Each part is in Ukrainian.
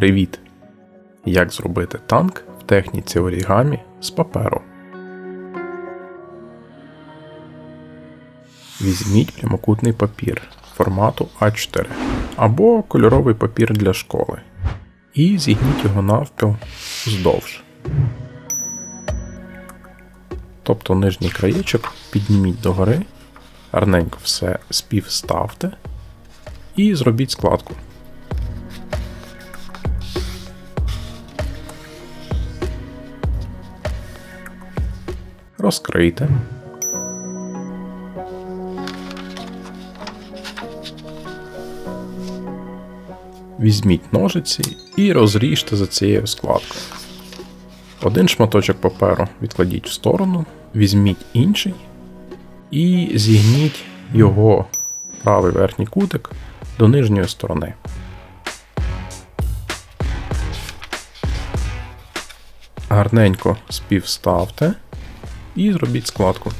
Привіт! Як зробити танк в техніці орігамі з паперу? Візьміть прямокутний папір формату А4 або кольоровий папір для школи і зігніть його навпіл вздовж. Тобто нижній краєчок підніміть догори, гарненько все співставте і зробіть складку. Розкрийте. Візьміть ножиці і розріжте за цією складкою. Один шматочок паперу відкладіть в сторону, візьміть інший і зігніть його правий верхній кутик до нижньої сторони. Гарненько співставте і зробіть складку.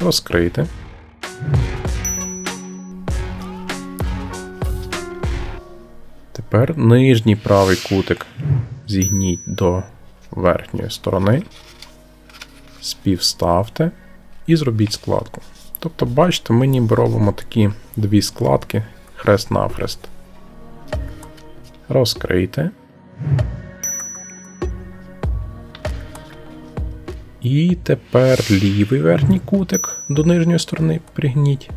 Розкрийте. Тепер нижній правий кутик зігніть до верхньої сторони, співставте і зробіть складку. Тобто, бачите, ми ніби робимо такі дві складки хрест-навхрест. Розкрийте. І тепер лівий верхній кутик до нижньої сторони пригніть.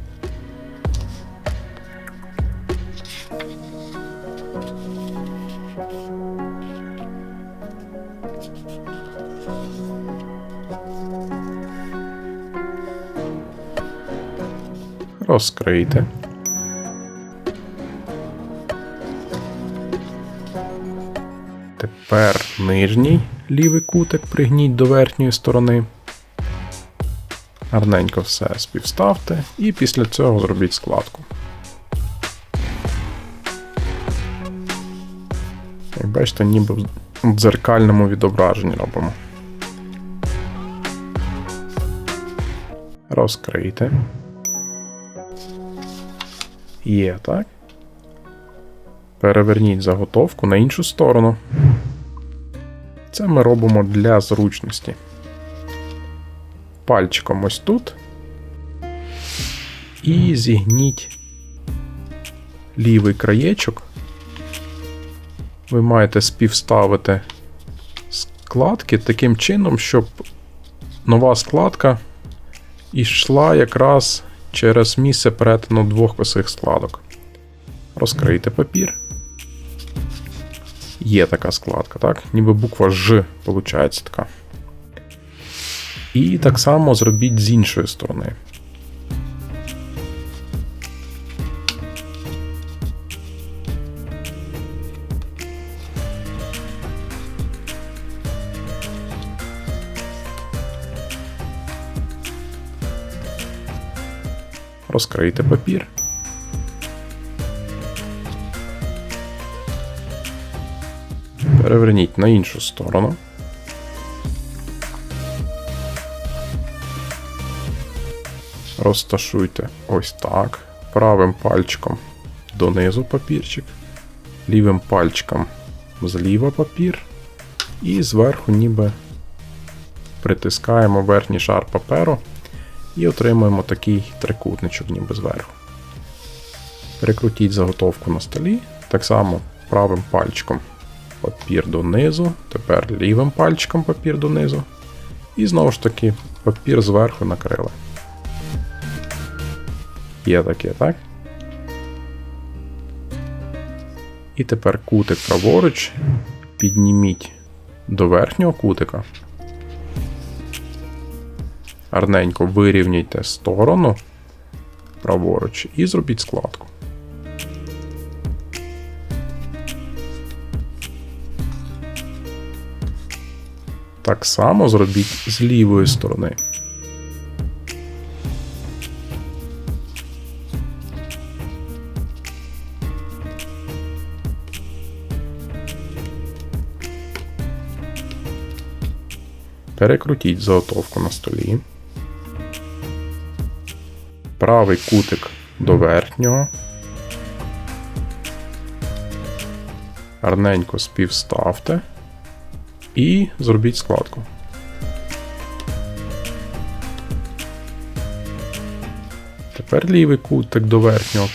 Розкрийте. Тепер нижній лівий кутик пригніть до верхньої сторони. Гарненько все співставте і після цього зробіть складку. Як бачите, ніби в дзеркальному відображенні робимо. Розкрийте. Є, так? Переверніть заготовку на іншу сторону. Це ми робимо для зручності. Пальчиком ось тут. І зігніть лівий краєчок. Ви маєте співставити складки таким чином, щоб нова складка йшла якраз через місце перетину двох косих складок. Розкрийте папір. Є така складка, так? Ніби буква Ж, виходить така. І так само зробіть з іншої сторони. Розкрийте папір. Переверніть на іншу сторону. Розташуйте ось так. Правим пальчиком донизу папірчик, лівим пальчиком зліва папір, і зверху ніби притискаємо верхній шар паперу і отримуємо такий трикутничок ніби зверху. Перекрутіть заготовку на столі, так само правим пальчиком папір донизу, тепер лівим пальчиком папір донизу. І знову ж таки папір зверху накрили. Є таке, так? І тепер кутик праворуч. Підніміть до верхнього кутика. Гарненько вирівняйте сторону праворуч і зробіть складку. Так само зробіть з лівої сторони. Перекрутіть заготовку на столі. Правий кутик до верхнього. Гарненько співставте і зробіть складку. Тепер лівий кутик до верхнього.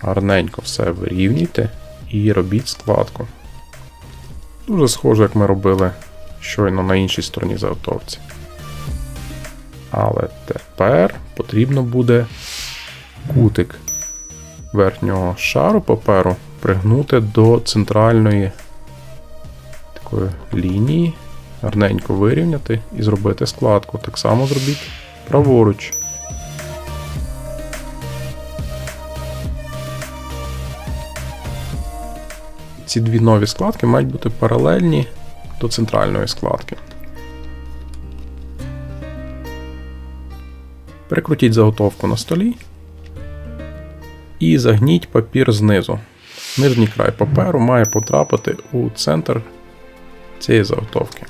Гарненько все вирівнюйте і робіть складку. Дуже схоже, як ми робили щойно на іншій стороні заготовці. Але тепер потрібно буде кутик верхнього шару паперу пригнути до центральної такої лінії, гарненько вирівняти і зробити складку. Так само зробіть праворуч. Ці дві нові складки мають бути паралельні до центральної складки. Прикрутіть заготовку на столі і загніть папір знизу. Нижній край паперу має потрапити у центр цієї заготовки.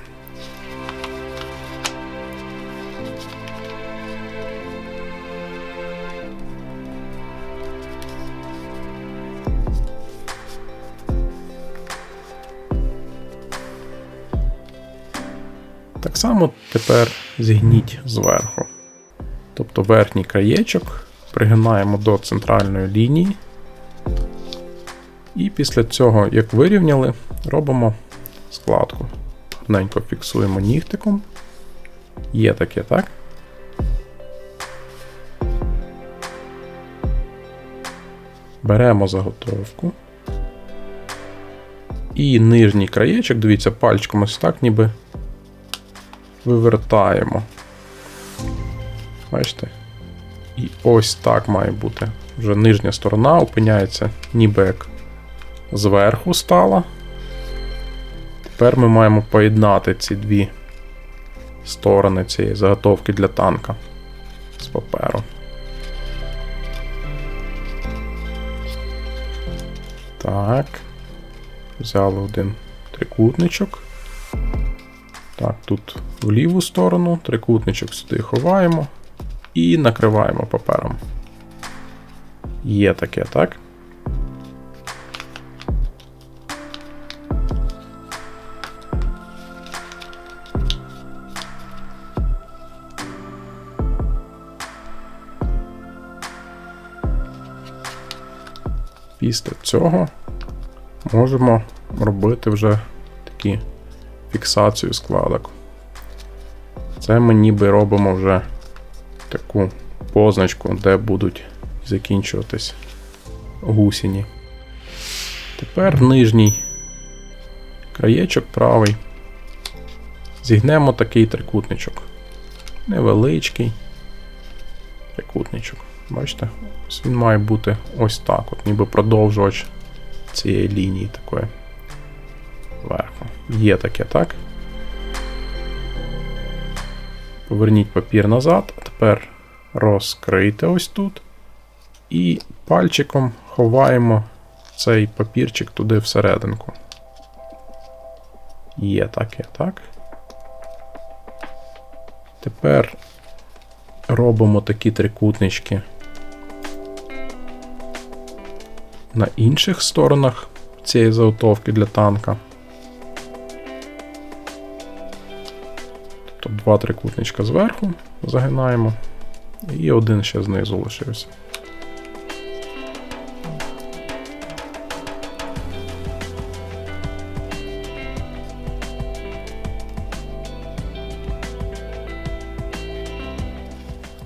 Так само тепер зігніть зверху. Тобто верхній краєчок пригинаємо до центральної лінії. І після цього, як вирівняли, робимо складку. Гарненько фіксуємо нігтиком. Є таке, так? Беремо заготовку. І нижній краєчок, дивіться, пальчиком ось так, ніби вивертаємо. Бачите? І ось так має бути. Вже нижня сторона опиняється ніби як зверху стала. Тепер ми маємо поєднати ці дві сторони цієї заготовки для танка з паперу. Так. Взяли один трикутничок. Так, тут в ліву сторону, трикутничок сюди ховаємо і накриваємо папером. Є таке, так? Після цього можемо робити вже такі фіксацію складок. Це ми ніби робимо вже таку позначку, де будуть закінчуватись гусіні. Тепер нижній краєчок правий. Зігнемо такий трикутничок. Невеличкий трикутничок. Бачите? Ось Він має бути ось так, от ніби продовжувач цієї лінії такої. Верху. Є таке, так? Поверніть папір назад, а тепер розкрийте ось тут. І пальчиком ховаємо цей папірчик туди всерединку. Є таке, так? Тепер робимо такі трикутнички на інших сторонах цієї заготовки для танка. Тобто два трикутничка зверху загинаємо, і один ще знизу лишився.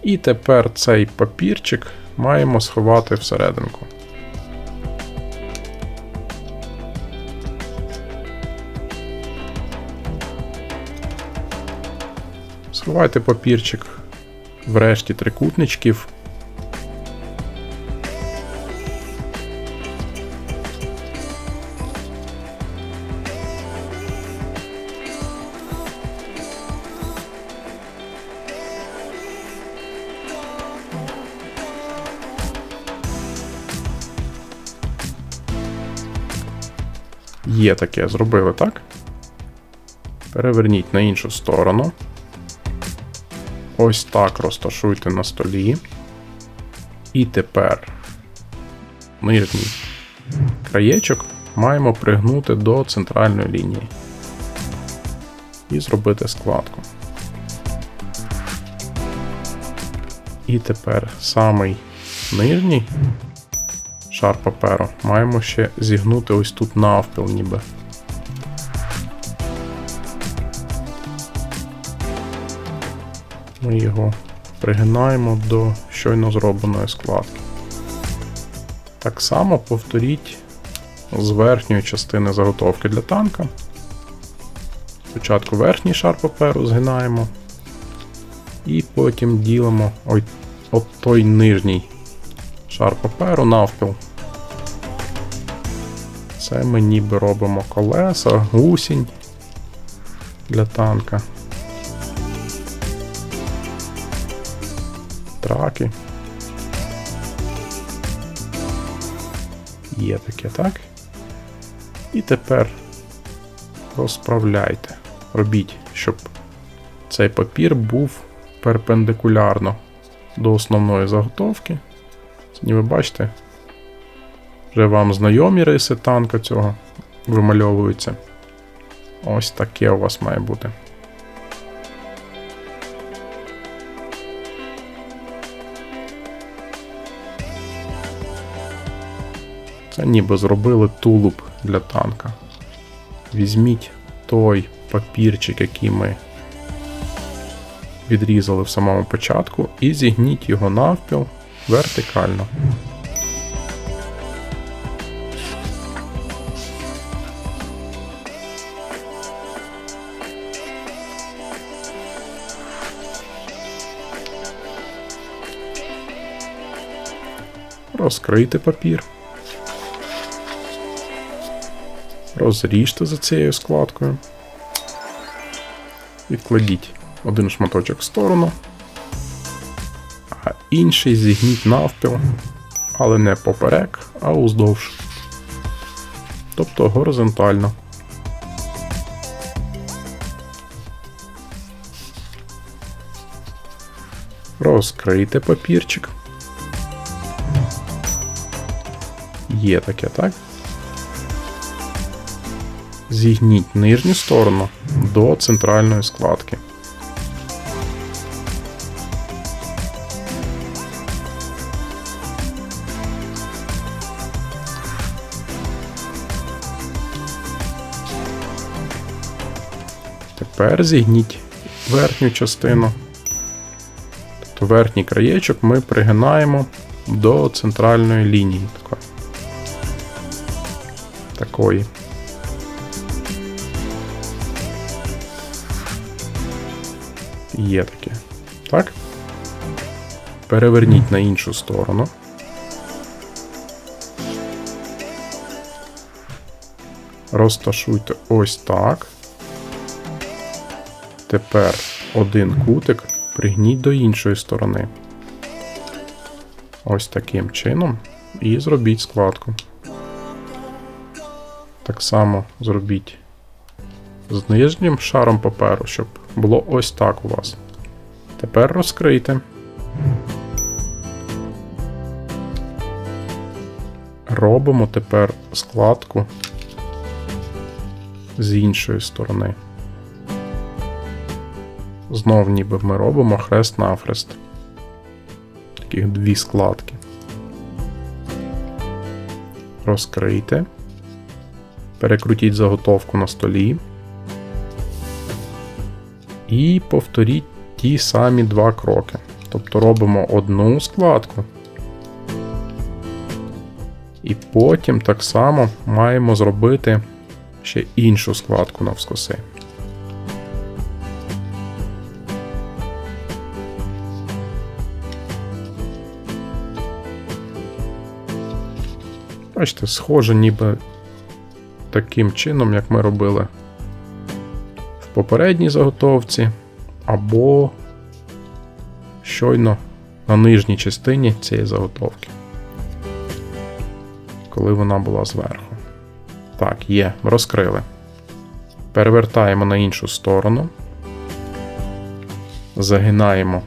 І тепер цей папірчик маємо сховати всерединку. Сховайте папірчик в решті трикутничків. Є таке, зробили так. Переверніть на іншу сторону. Ось так розташуйте на столі. І тепер нижній краєчок маємо пригнути до центральної лінії і зробити складку. І тепер самий нижній шар паперу маємо ще зігнути ось тут навпіл ніби. Ми його пригинаємо до щойно зробленої складки. Так само повторіть з верхньої частини заготовки для танка. Спочатку верхній шар паперу згинаємо, і потім ділимо от той нижній шар паперу навпіл. Це ми ніби робимо колеса, гусінь для танка. Траки. Є таке, так? І тепер розправляйте. Робіть, щоб цей папір був перпендикулярно до основної заготовки. І ви бачите, вже вам знайомі риси танка цього вимальовуються. Ось таке у вас має бути. Це ніби зробили тулуб для танка. Візьміть той папірчик, який ми відрізали в самому початку, і зігніть його навпіл вертикально. Розкрийте папір. Розріжте за цією складкою. Відкладіть один шматочок в сторону, інший зігніть навпіл, але не поперек, а уздовж. Тобто горизонтально. Розкрийте папірчик. Є таке, так? Зігніть нижню сторону до центральної складки. Тепер зігніть верхню частину. Тобто верхній краєчок ми пригинаємо до центральної лінії. Такої. Такої. Є таке. Так? Переверніть на іншу сторону. Розташуйте ось так. Тепер один кутик пригніть до іншої сторони. Ось таким чином. І зробіть складку. Так само зробіть з нижнім шаром паперу, щоб було ось так у вас. Тепер розкрийте. Робимо тепер складку з іншої сторони. Знов ніби ми робимо хрест навхрест. Таких дві складки. Розкрийте. Перекрутіть заготовку на столі. І повторіть ті самі два кроки. Тобто робимо одну складку. І потім так само маємо зробити ще іншу складку навскоси. Бачите, схоже ніби таким чином, як ми робили в попередній заготовці, або щойно на нижній частині цієї заготовки, коли вона була зверху. Так, є, розкрили. Перевертаємо на іншу сторону, загинаємо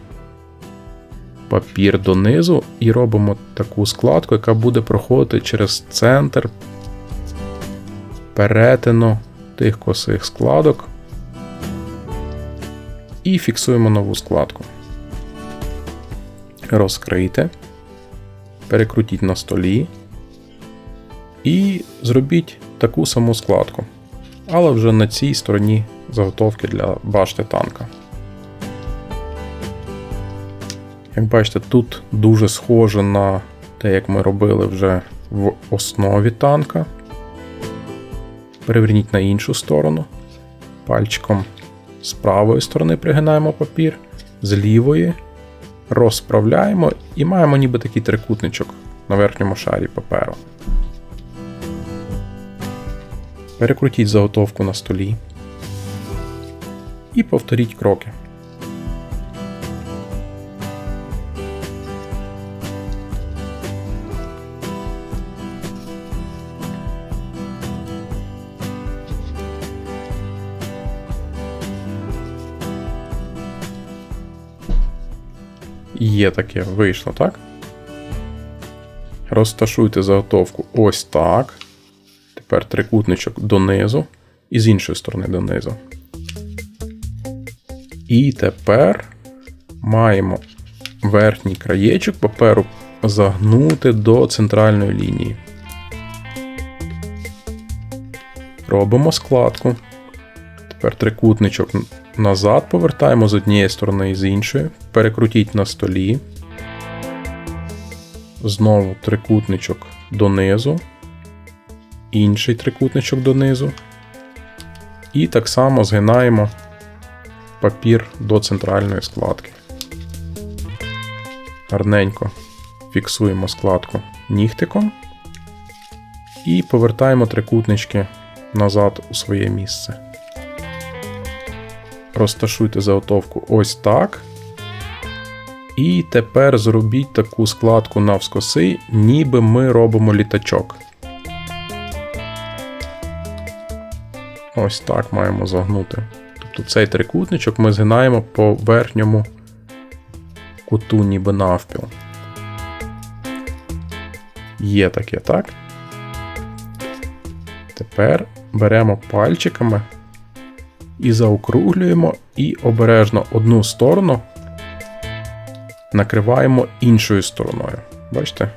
папір донизу і робимо таку складку, яка буде проходити через центр перетину тих косих складок. І фіксуємо нову складку. Розкрийте, перекрутіть на столі і зробіть таку саму складку, але вже на цій стороні заготовки для башти танка. Як бачите, тут дуже схоже на те, як ми робили вже в основі танка. Переверніть на іншу сторону. Пальчиком з правої сторони пригинаємо папір, з лівої розправляємо і маємо ніби такий трикутничок на верхньому шарі паперу. Перекрутіть заготовку на столі і повторіть кроки. Є таке, вийшло, так? Розташуйте заготовку ось так. Тепер трикутничок донизу і з іншої сторони донизу. І тепер маємо верхній краєчок паперу загнути до центральної лінії. Робимо складку. Тепер трикутничок назад повертаємо з однієї сторони і з іншої. Перекрутіть на столі. Знову трикутничок донизу. Інший трикутничок донизу. І так само згинаємо папір до центральної складки. Гарненько фіксуємо складку нігтиком і повертаємо трикутнички назад у своє місце. Розташуйте заготовку ось так. І тепер зробіть таку складку навскоси, ніби ми робимо літачок. Ось так маємо загнути. Тобто цей трикутничок ми згинаємо по верхньому куту, ніби навпіл. Є таке, так? Тепер беремо пальчиками і заокруглюємо, і обережно одну сторону накриваємо іншою стороною. Бачите?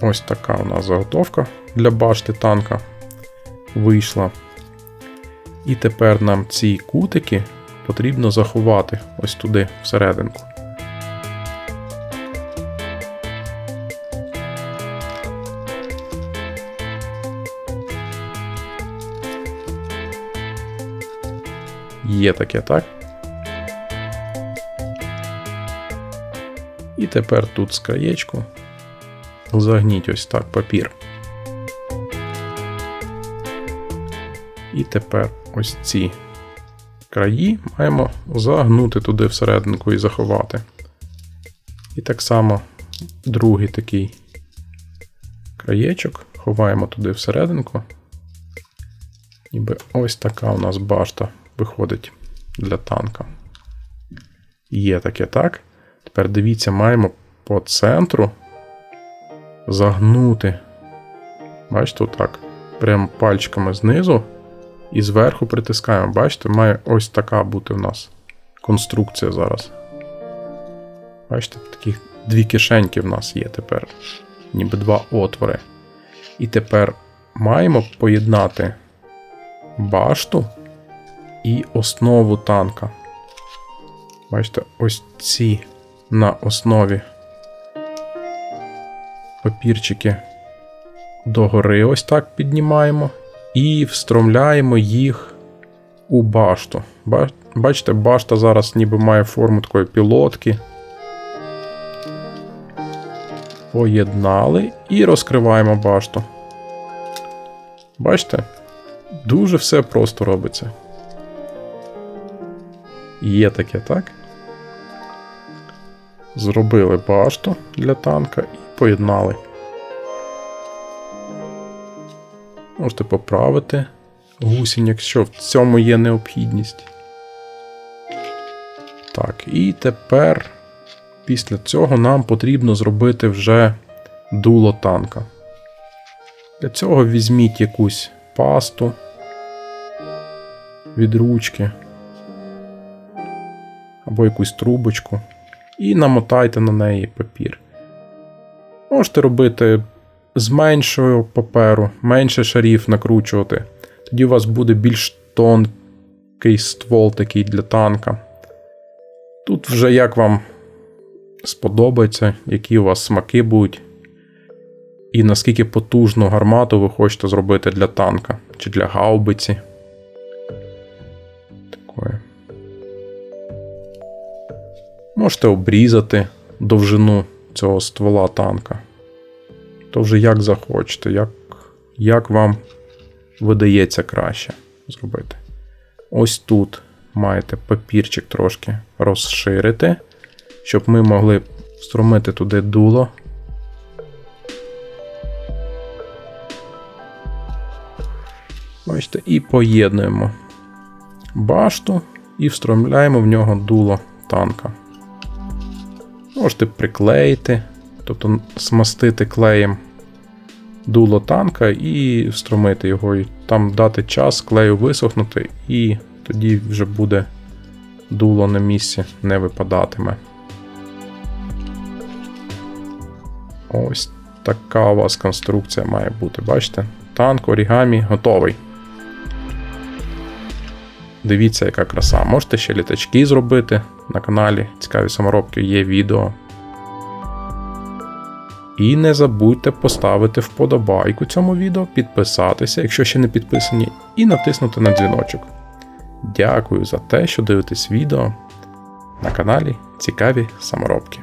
Ось така у нас заготовка для башти танка вийшла. І тепер нам ці кутики потрібно заховати ось туди всерединку. Є таке, так? І тепер тут з краєчку загніть ось так папір. І тепер ось ці краї маємо загнути туди всерединку і заховати. І так само другий такий краєчок ховаємо туди всерединку. Ніби ось така у нас башта виходить для танка. Є таке так. Тепер дивіться, маємо по центру загнути. Бачите, отак. Прямо пальчиками знизу і зверху притискаємо. Бачите, має ось така бути в нас конструкція зараз. Бачите, такі дві кишеньки в нас є тепер. Ніби два отвори. І тепер маємо поєднати башту і основу танка. Бачите, ось ці на основі папірчики догори ось так піднімаємо і встромляємо їх у башту. Бачите, башта зараз ніби має форму такої пілотки. Поєднали і розкриваємо башту. Бачите? Дуже все просто робиться. Є таке, так? Зробили башту для танка і поєднали. Можете поправити гусінь, якщо в цьому є необхідність. Так, і тепер Після цього нам потрібно зробити вже дуло танка. Для цього візьміть якусь пасту від ручки або якусь трубочку і намотайте на неї папір. Можете робити з меншого паперу, менше шарів накручувати. Тоді у вас буде більш тонкий ствол такий для танка. Тут вже як вам сподобається, які у вас смаки будуть, і наскільки потужну гармату ви хочете зробити для танка чи для гаубиці. Такое. Можете обрізати довжину цього ствола танка. То вже як захочете, як, як вам видається краще зробити. Ось тут маєте папірчик трошки розширити, щоб ми могли встромити туди дуло. Бачите, і поєднуємо башту і встромляємо в нього дуло танка. Можете приклеїти, тобто смастити клеєм дуло танка і встромити його, і там дати час клею висохнути, і тоді вже буде дуло на місці, не випадатиме. Ось така у вас конструкція має бути. Бачите? Танк орігамі готовий. Дивіться, яка краса. Можете ще літачки зробити на каналі. Цікаві саморобки є відео. І не забудьте поставити вподобайку цьому відео, підписатися, якщо ще не підписані, і натиснути на дзвіночок. Дякую за те, що дивитесь відео на каналі Цікаві саморобки.